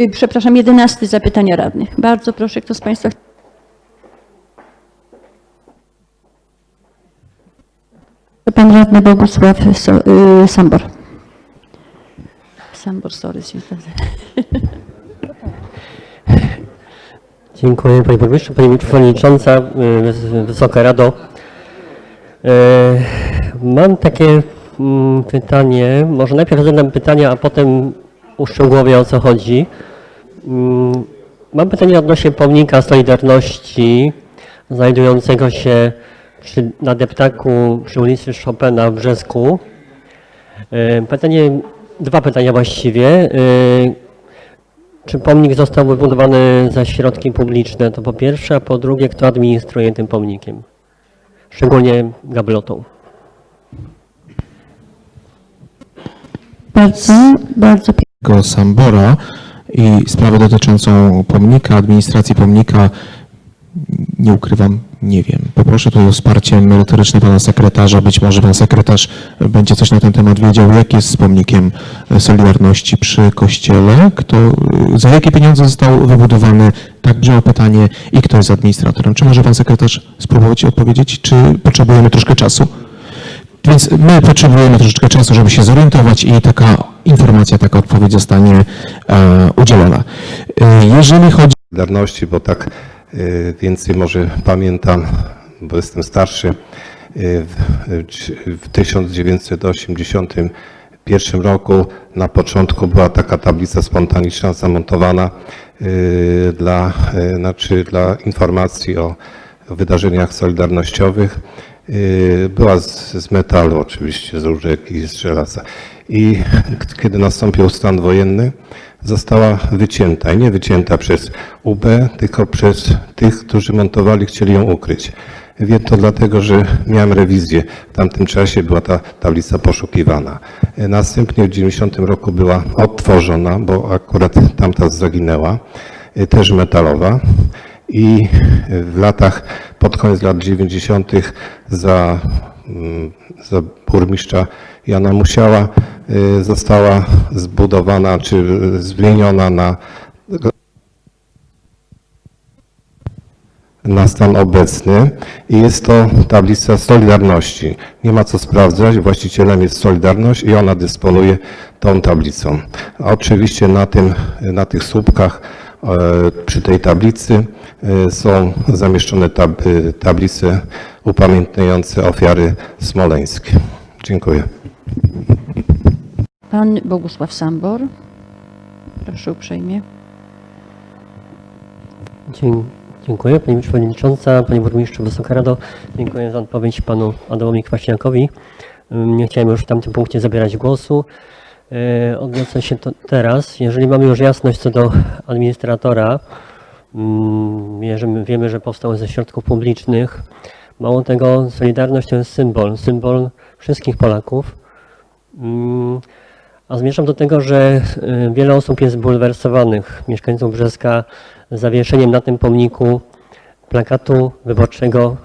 Y, Przepraszam, 11 zapytania radnych. Bardzo proszę, kto z Państwa Pan radny Bogusław y, Sambor. Sambor, sorry. Dziękuję Pani Burmistrzu, Pani Przewodnicząca, y, Wys- Wysoka Rado. Mam takie mm, pytanie, może najpierw zadam pytanie, a potem uszczegółowię o co chodzi. Mm, Mam pytanie odnośnie pomnika Solidarności znajdującego się przy, na deptaku przy ulicy Chopina w Brzesku. Y, Pytanie, dwa pytania właściwie. Y, czy pomnik został wybudowany za środki publiczne? To po pierwsze, a po drugie, kto administruje tym pomnikiem? Szczególnie gablotą. Bardzo, bardzo Sambora i sprawę dotyczącą pomnika, administracji pomnika, nie ukrywam, nie wiem. Poproszę tutaj o wsparcie merytoryczne pana sekretarza. Być może pan sekretarz będzie coś na ten temat wiedział. Jak jest z pomnikiem Solidarności przy kościele? Kto, za jakie pieniądze został wybudowany? Tak brzmiało pytanie. I kto jest administratorem? Czy może pan sekretarz spróbować odpowiedzieć, czy potrzebujemy troszkę czasu? Więc my potrzebujemy troszeczkę czasu, żeby się zorientować i taka informacja, taka odpowiedź zostanie e, udzielona. E, jeżeli chodzi Solidarności, bo tak y, więcej może pamiętam, bo jestem starszy. W, w 1981 roku na początku była taka tablica spontaniczna zamontowana dla, znaczy dla informacji o wydarzeniach solidarnościowych. Y, Była z, z metalu oczywiście, z różek i z żelaza. I kiedy nastąpił stan wojenny, została wycięta. I nie wycięta przez UB, tylko przez tych, którzy montowali, chcieli ją ukryć. Wiem to dlatego, że miałem rewizję. W tamtym czasie była ta tablica poszukiwana. Y, Następnie w 90 roku była odtworzona, bo akurat tamta zaginęła, y, też metalowa i w latach, pod koniec lat 90. za, mm, za burmistrza Jana Musiała y, została zbudowana czy zmieniona na, na stan obecny i jest to tablica Solidarności. Nie ma co sprawdzać, właścicielem jest Solidarność i ona dysponuje tą tablicą. A oczywiście na, tym, na tych słupkach e, przy tej tablicy są zamieszczone tab, e, tablice upamiętniające ofiary smoleńskie. Dziękuję. Pan Bogusław Sambor. Proszę uprzejmie. Dzień, dziękuję Pani Przewodnicząca, Pani Burmistrzu, Wysoka Rado. Dziękuję za odpowiedź Panu Adamowi Kwaśniakowi. Nie chciałem już w tamtym punkcie zabierać głosu. Yy, Odniosę się to teraz. Jeżeli mamy już jasność co do administratora, mm, wiemy, że powstał ze środków publicznych. Mało tego, Solidarność to jest symbol, symbol wszystkich Polaków. Mm, A zmierzam do tego, że y, wiele osób jest bulwersowanych, mieszkańców Brzeska, zawieszeniem na tym pomniku plakatu wyborczego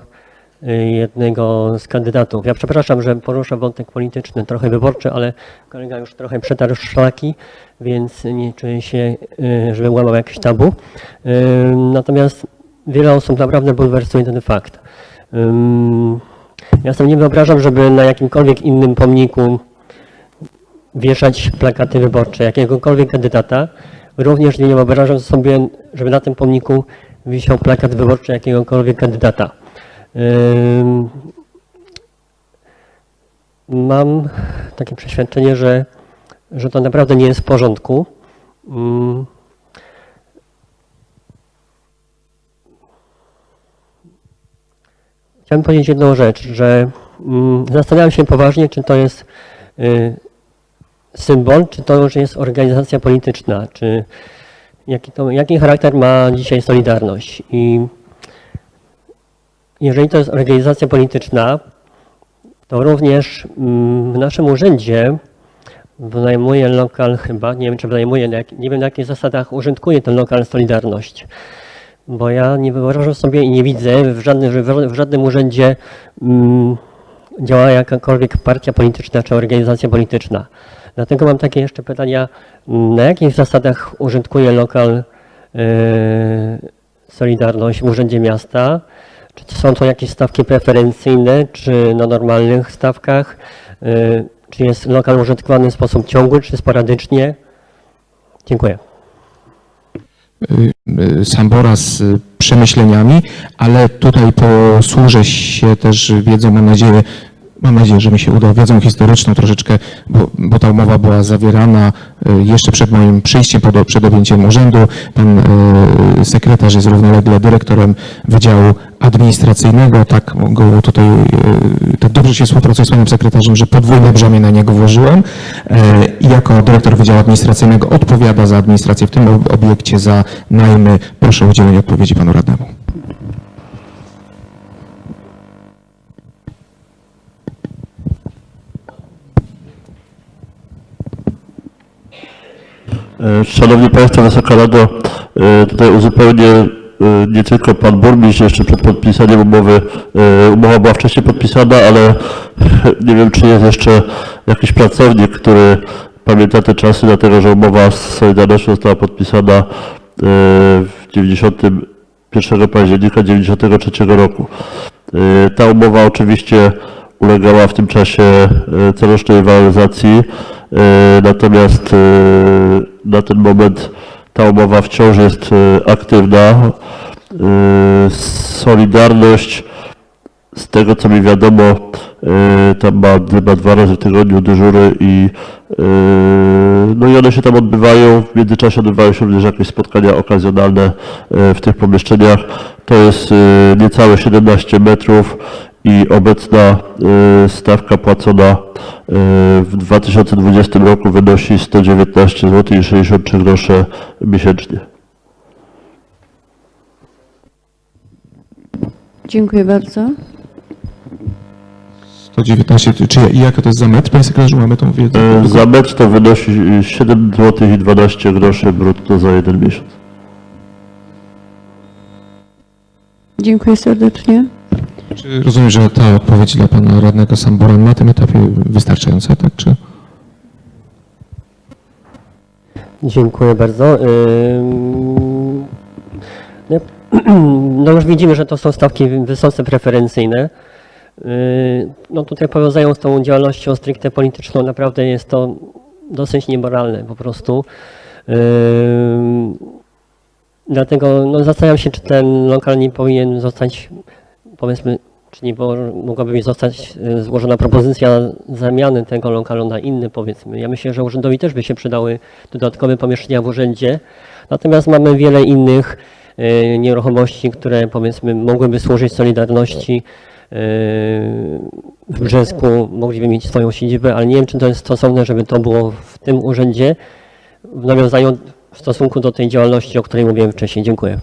jednego z kandydatów. Ja przepraszam, że poruszę wątek polityczny, trochę wyborczy, ale kolega już trochę przetarł szlaki, więc nie czuję się, y, żeby łamał jakieś tabu. Y, Natomiast wiele osób naprawdę bulwersuje ten fakt. Ja sobie nie wyobrażam, żeby na jakimkolwiek innym pomniku wieszać plakaty wyborcze jakiegokolwiek kandydata. Również nie wyobrażam sobie, żeby na tym pomniku wisiał plakat wyborczy jakiegokolwiek kandydata. Mam takie przeświadczenie, że, że to naprawdę nie jest w porządku. Ym, Chciałem powiedzieć jedną rzecz, że mm, zastanawiam się poważnie, czy to jest y, symbol, czy to już jest organizacja polityczna, czy jaki, to, jaki charakter ma dzisiaj Solidarność. I jeżeli to jest organizacja polityczna, to również mm, w naszym urzędzie wynajmuje lokal chyba, nie wiem czy wynajmuje, nie wiem na jakich zasadach użytkuje ten lokal Solidarność. Bo ja nie wyobrażam sobie i nie widzę w żadnym, w żadnym urzędzie mm, działa jakakolwiek partia polityczna czy organizacja polityczna. Dlatego mam takie jeszcze pytania, na jakich zasadach użytkuje lokal e, Solidarność w Urzędzie Miasta? Czy są to jakieś stawki preferencyjne, czy na normalnych stawkach? E, Czy jest lokal użytkowany w sposób ciągły, czy sporadycznie? Dziękuję. y, y, Sambora z y, przemyśleniami, ale tutaj posłużę się też wiedzą, mam nadzieję, mam nadzieję, że mi się uda, wiedzą historyczną troszeczkę, bo, bo ta umowa była zawierana y, jeszcze przed moim przyjściem, przed objęciem urzędu. Pan y, sekretarz jest równolegle dyrektorem Wydziału Administracyjnego, tak go tutaj, y, tak dobrze się współpracuję z panem sekretarzem, że podwójne brzemię na niego włożyłem E, jako dyrektor Wydziału Administracyjnego odpowiada za administrację w tym ob- obiekcie, za najmy. Proszę o udzielenie odpowiedzi panu radnemu. E, Szanowni Państwo, Wysoka Rado, e, tutaj uzupełnię e, nie tylko Pan Burmistrz jeszcze przed podpisaniem umowy. e, Umowa była wcześniej podpisana, ale nie wiem, czy jest jeszcze jakiś pracownik, który pamięta te czasy, dlatego że umowa z Solidarnością została podpisana e, w 91 października 93 roku. E, Ta umowa oczywiście ulegała w tym czasie e, corocznej waloryzacji, e, natomiast e, na ten moment ta umowa wciąż jest e, aktywna. E, Solidarność, z tego co mi wiadomo, e, tam ma chyba dwa razy w tygodniu dyżury i no i one się tam odbywają. W międzyczasie odbywają się również jakieś spotkania okazjonalne w tych pomieszczeniach. To jest niecałe 17 metrów i obecna e, stawka płacona e, w 2020 roku wynosi 119 zł i 63 grosze miesięcznie. Dziękuję bardzo. 119, czy i jaka to jest za metr, panie sekretarzu, mamy tą wiedzę? E, Za metr to wynosi 7 zł i 12 groszy brutto za jeden miesiąc. Dziękuję serdecznie. Czy rozumiem, że ta odpowiedź dla pana radnego Sambora na tym etapie wystarczająca, tak? Czy... Dziękuję bardzo. No, już widzimy, że to są stawki wysoce preferencyjne. No tutaj powiązając tą działalnością stricte polityczną, naprawdę jest to dosyć niemoralne po prostu. Dlatego no, zastanawiam się, czy ten lokal nie powinien zostać, powiedzmy, czy nie mogłaby mi zostać y, złożona propozycja zamiany tego lokalu na inny, powiedzmy. Ja myślę, że urzędowi też by się przydały dodatkowe pomieszczenia w urzędzie. Natomiast mamy wiele innych y, nieruchomości, które powiedzmy mogłyby służyć Solidarności. y, W Brzesku mogliby mieć swoją siedzibę, ale nie wiem, czy to jest stosowne, żeby to było w tym urzędzie w nawiązaniu w stosunku do tej działalności, o której mówiłem wcześniej. Dziękuję.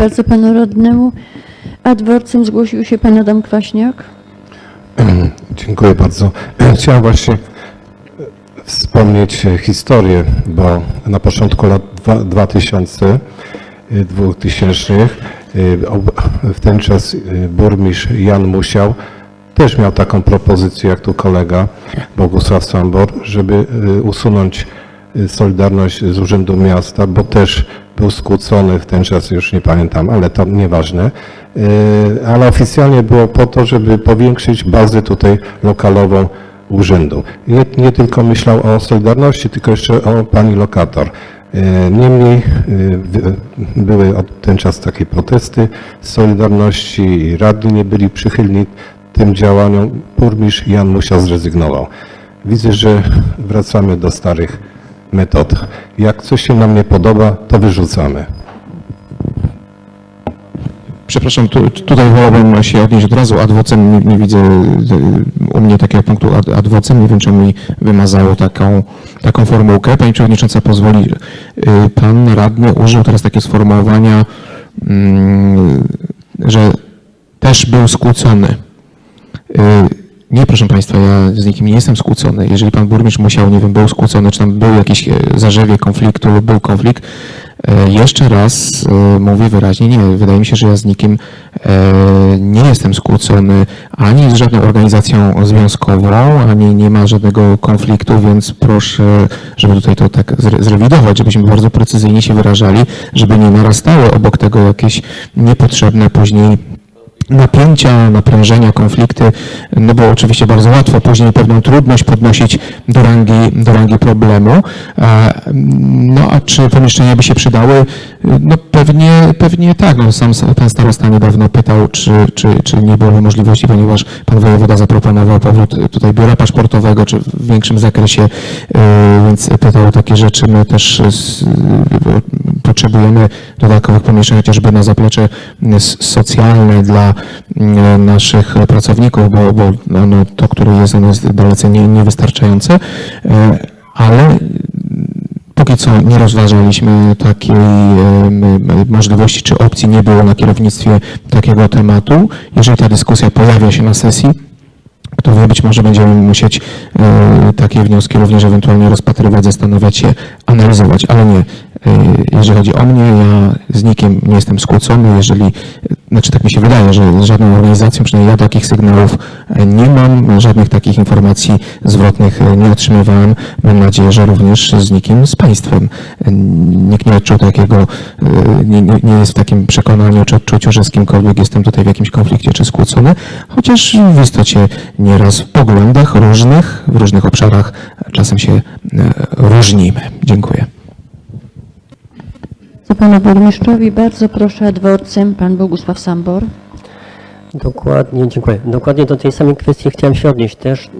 Bardzo panu radnemu. A zgłosił się pan Adam Kwaśniak. Dziękuję bardzo. Chciałem właśnie wspomnieć historię, bo na początku lat dwa- 2000, y, 2000 y, ob- w ten czas burmistrz Jan Musiał też miał taką propozycję jak tu kolega Bogusław Sambor, żeby usunąć Solidarność z Urzędu Miasta, bo też był skłócony w ten czas, już nie pamiętam, ale to nieważne. Y, Ale oficjalnie było po to, żeby powiększyć bazę tutaj lokalową urzędu. Nie, nie tylko myślał o Solidarności, tylko jeszcze o pani lokator. Y, Niemniej wy- były od ten czas takie protesty Solidarności radni nie byli przychylni tym działaniom. Burmistrz Jan Musia zrezygnował. Widzę, że wracamy do starych metod. Jak coś się nam nie podoba, to wyrzucamy. Przepraszam, tu, tutaj wolałbym się odnieść od razu ad vocem. Nie, nie widzę y, u mnie takiego punktu ad, ad vocem. Nie wiem, czy mi wymazało taką, taką formułkę. Pani Przewodnicząca pozwoli. y, Pan radny użył teraz takiego sformułowania, mm, że też był skłócony. Nie, proszę Państwa, ja z nikim nie jestem skłócony. Jeżeli Pan Burmistrz musiał, nie wiem, był skłócony, czy tam był jakiś e, zarzewie konfliktu lub był konflikt, E, Jeszcze raz e, mówię wyraźnie, nie, wydaje mi się, że ja z nikim nie jestem skłócony ani z żadną organizacją związkową, ani nie ma żadnego konfliktu, więc proszę, żeby tutaj to tak zre- zrewidować, żebyśmy bardzo precyzyjnie się wyrażali, żeby nie narastały obok tego jakieś niepotrzebne później napięcia, naprężenia, konflikty, no bo oczywiście bardzo łatwo później pewną trudność podnosić do rangi, do rangi problemu. E, No a czy pomieszczenia by się przydały? No pewnie, pewnie tak. No, sam pan starosta niedawno pytał, czy, czy, czy nie było możliwości, ponieważ pan wojewoda zaproponował powrót tutaj biura paszportowego, czy w większym zakresie, e, więc pytał o takie rzeczy. My też potrzebujemy dodatkowych pomieszczeń chociażby na zaplecze socjalne dla mm, naszych pracowników, bo, bo no, to, które jest, ono jest dalece nie, niewystarczające, E, ale Póki co nie rozważaliśmy takiej możliwości czy opcji, nie było na kierownictwie takiego tematu. Jeżeli ta dyskusja pojawia się na sesji, kto wie, być może będziemy musieć e, takie wnioski również ewentualnie rozpatrywać, zastanawiać się, analizować, ale nie. E, jeżeli chodzi o mnie, ja z nikim nie jestem skłócony, jeżeli, znaczy tak mi się wydaje, że żadną organizacją, przynajmniej ja takich sygnałów e, nie mam, żadnych takich informacji zwrotnych e, nie otrzymywałem. Mam nadzieję, że również z nikim z państwem. E, Nikt nie odczuł takiego, nie, nie, jest w takim przekonaniu czy odczuciu, że z kimkolwiek jestem tutaj w jakimś konflikcie czy skłócony, chociaż w istocie nieraz w poglądach różnych, w różnych obszarach czasem się różnimy. Dziękuję. Panu burmistrzowi bardzo proszę dworcem pan Bogusław Sambor. Dokładnie, dziękuję. Dokładnie do tej samej kwestii chciałem się odnieść też.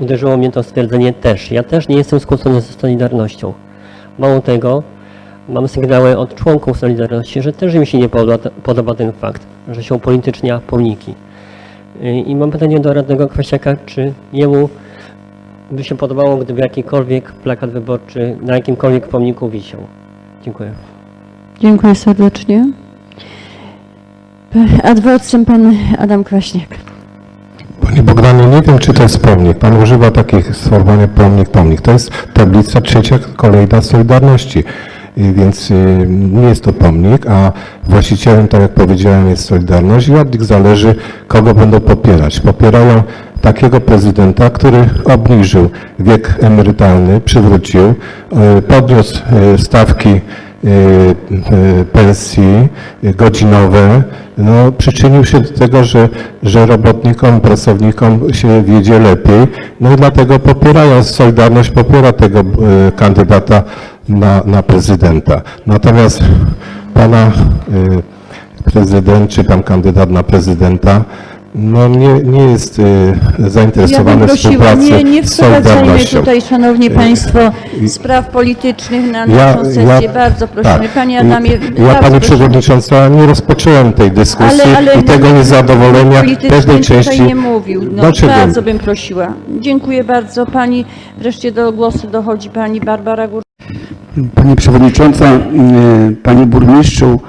Uderzyło mnie to stwierdzenie też. Ja też nie jestem skłócony ze Solidarnością. Mało tego, mam sygnały od członków Solidarności, że też im się nie podoba, podoba ten fakt, że się upolitycznia pomniki. I mam pytanie do radnego Kwasiaka, czy jemu by się podobało, gdyby jakikolwiek plakat wyborczy na jakimkolwiek pomniku wisiał. Dziękuję. Dziękuję serdecznie. A dworcem pan Adam Kwaśniak. Panie Bogdanie, nie wiem, czy to jest pomnik. Pan używa takich sformułowania pomnik, pomnik. To jest tablica trzecia kolejna Solidarności. Więc y, nie jest to pomnik, a właścicielem, tak jak powiedziałem, jest Solidarność i od nich zależy, kogo będą popierać. Popierają takiego prezydenta, który obniżył wiek emerytalny, przywrócił, y, podniósł y, stawki pensji y, godzinowe, no, przyczynił się do tego, że, że robotnikom, pracownikom się wiedzie lepiej, no i dlatego popierają, Solidarność popiera tego y, kandydata na, na prezydenta. Natomiast pana y, prezydent, czy pan kandydat na prezydenta, no nie, nie jest y, Ja zainteresowany bym w prosiła, współpracy nie, nie z Solidarnością. tutaj, szanowni państwo, i- spraw politycznych na Ja- naszą sesję. ja- bardzo prosimy. tak. Panie Adamie, Ja, Pani. Przewodnicząca, nie rozpocząłem tej dyskusji Ale, ale i tego niezadowolenia tutaj części. nie mówił. No, bardzo bym prosiła. Dziękuję bardzo. Pani, wreszcie do głosu dochodzi pani Barbara Gór. Pani Przewodnicząca, y, Panie Burmistrzu,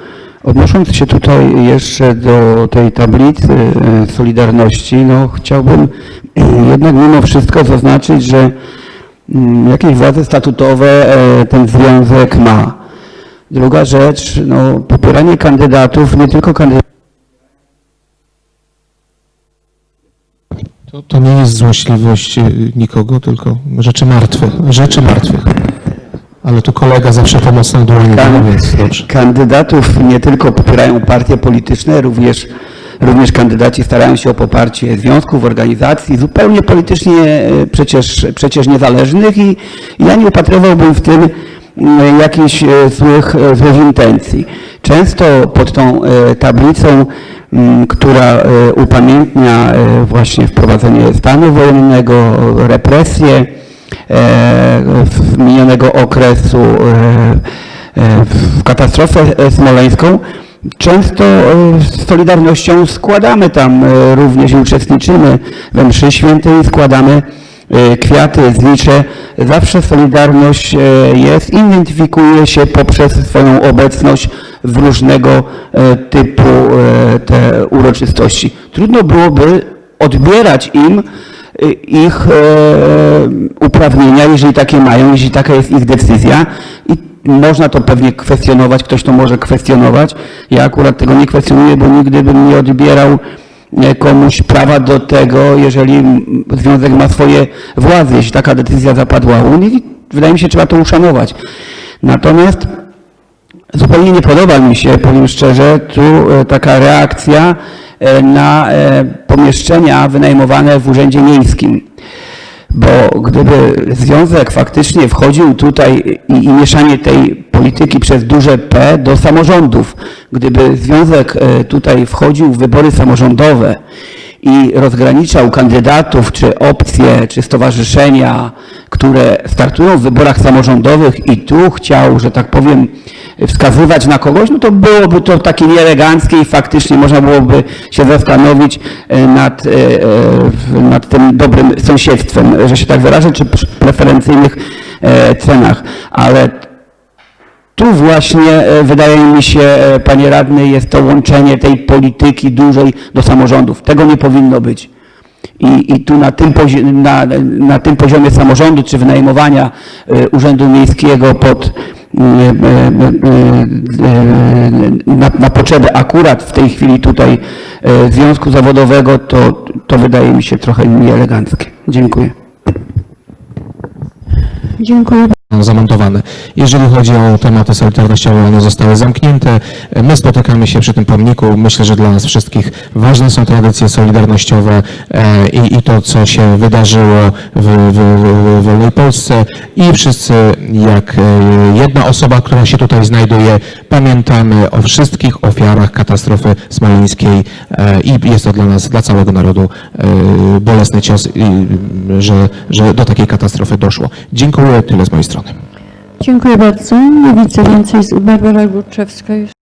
odnosząc się tutaj jeszcze do tej tablicy y, Solidarności, no chciałbym jednak mimo wszystko zaznaczyć, że mm, jakieś władze statutowe e, ten związek ma. Druga rzecz, no popieranie kandydatów, nie tylko kandydatów, To, to nie jest złośliwość nikogo, tylko rzeczy martwych. Rzeczy martwych. Ale tu kolega zawsze pomocną dłonią, Kan- więc dobrze. kandydatów nie tylko popierają partie polityczne, również, również kandydaci starają się o poparcie związków, organizacji zupełnie politycznie e, przecież, przecież niezależnych i ja nie upatrywałbym w tym m, jakichś e, złych, e, złych intencji. Często pod tą e, tablicą, m, która e, upamiętnia e, właśnie wprowadzenie stanu wojennego, represje, e, w minionego okresu e, e, w katastrofę e, smoleńską. Często e, z Solidarnością składamy tam e, również uczestniczymy we mszy świętej, składamy e, kwiaty, znicze. Zawsze Solidarność e, jest, identyfikuje się poprzez swoją obecność w różnego e, typu e, te uroczystości. Trudno byłoby odbierać im ich e, uprawnienia, jeżeli takie mają, jeśli taka jest ich decyzja. I można to pewnie kwestionować, ktoś to może kwestionować. Ja akurat tego nie kwestionuję, bo nigdy bym nie odbierał e, komuś prawa do tego, jeżeli związek ma swoje władze. Jeśli taka decyzja zapadła u nich, wydaje mi się, trzeba to uszanować. Natomiast zupełnie nie podoba mi się, powiem szczerze, tu e, taka reakcja na e, pomieszczenia wynajmowane w Urzędzie Miejskim. Bo gdyby związek faktycznie wchodził tutaj i, i mieszanie tej polityki przez duże P do samorządów, gdyby związek e, tutaj wchodził w wybory samorządowe i rozgraniczał kandydatów, czy opcje, czy stowarzyszenia, które startują w wyborach samorządowych i tu chciał, że tak powiem, wskazywać na kogoś, no to byłoby to takie nieeleganckie i faktycznie można byłoby się zastanowić e, nad, e, e, nad tym dobrym sąsiedztwem, że się tak wyrażę, czy przy preferencyjnych cenach. Ale tu właśnie wydaje mi się, panie radny, jest to łączenie tej polityki dużej do samorządów. Tego nie powinno być. I, i tu na tym, pozi- na, na tym poziomie samorządu czy wynajmowania Urzędu Miejskiego pod na, na potrzeby akurat w tej chwili tutaj e, związku zawodowego, to, to wydaje mi się trochę nieeleganckie. Dziękuję. Dziękuję. Zamontowane. Jeżeli chodzi o tematy solidarnościowe, one zostały zamknięte. My spotykamy się przy tym pomniku. Myślę, że dla nas wszystkich ważne są tradycje solidarnościowe e, i, i to, co się wydarzyło w, w, w, wolnej Polsce. I wszyscy, jak e, jedna osoba, która się tutaj znajduje, pamiętamy o wszystkich ofiarach katastrofy smoleńskiej e, i jest to dla nas, dla całego narodu bolesny cios, że, że do takiej katastrofy doszło. Dziękuję, tyle z mojej strony. Dziękuję bardzo. Nie widzę więcej Barbara Górczewska już.